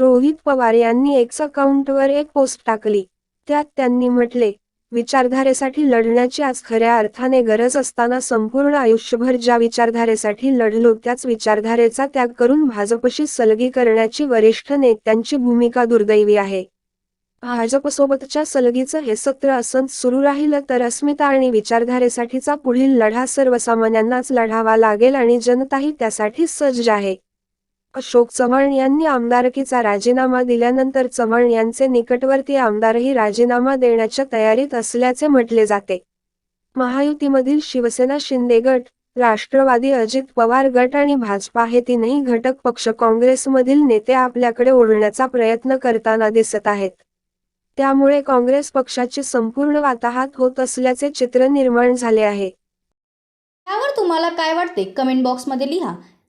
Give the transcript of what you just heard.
रोहित पवार यांनी एक्स अकाउंटवर एक पोस्ट टाकली. त्यात त्यांनी म्हटले विचारधारेसाठी लढण्याची आज खऱ्या अर्थाने गरज असताना संपूर्ण आयुष्यभर ज्या विचारधारेसाठी लढलो त्याच विचारधारेचा त्याग करून भाजपशी सलगी करण्याची वरिष्ठ नेत्यांची भूमिका दुर्दैवी आहे. भाजपसोबतच्या सलगीचं हे सत्र असंच सुरू राहिलं तर अस्मिता आणि विचारधारेसाठीचा पुढील लढा सर्वसामान्यांनाच लढावा लागेल आणि जनताही त्यासाठी सज्ज आहे. अशोक चव्हाण यांनी आमदारकीचा राजीनामा दिल्यानंतर चव्हाण यांचे निकटवर्ती आमदारही राजीनामा देण्याच्या तयारीत असल्याचे म्हटले जाते. महायुतीमधील शिवसेना शिंदे गट राष्ट्रवादी अजित पवार गट आणि भाजपा हे तीनही घटक पक्ष काँग्रेसमधील नेते आपल्याकडे ओढण्याचा प्रयत्न करताना दिसत आहेत. त्यामुळे काँग्रेस पक्षाची संपूर्ण वाताहात होत असल्याचे चित्र निर्माण झाले आहे. त्यावर तुम्हाला काय वाटते? कमेंट बॉक्समध्ये लिहा.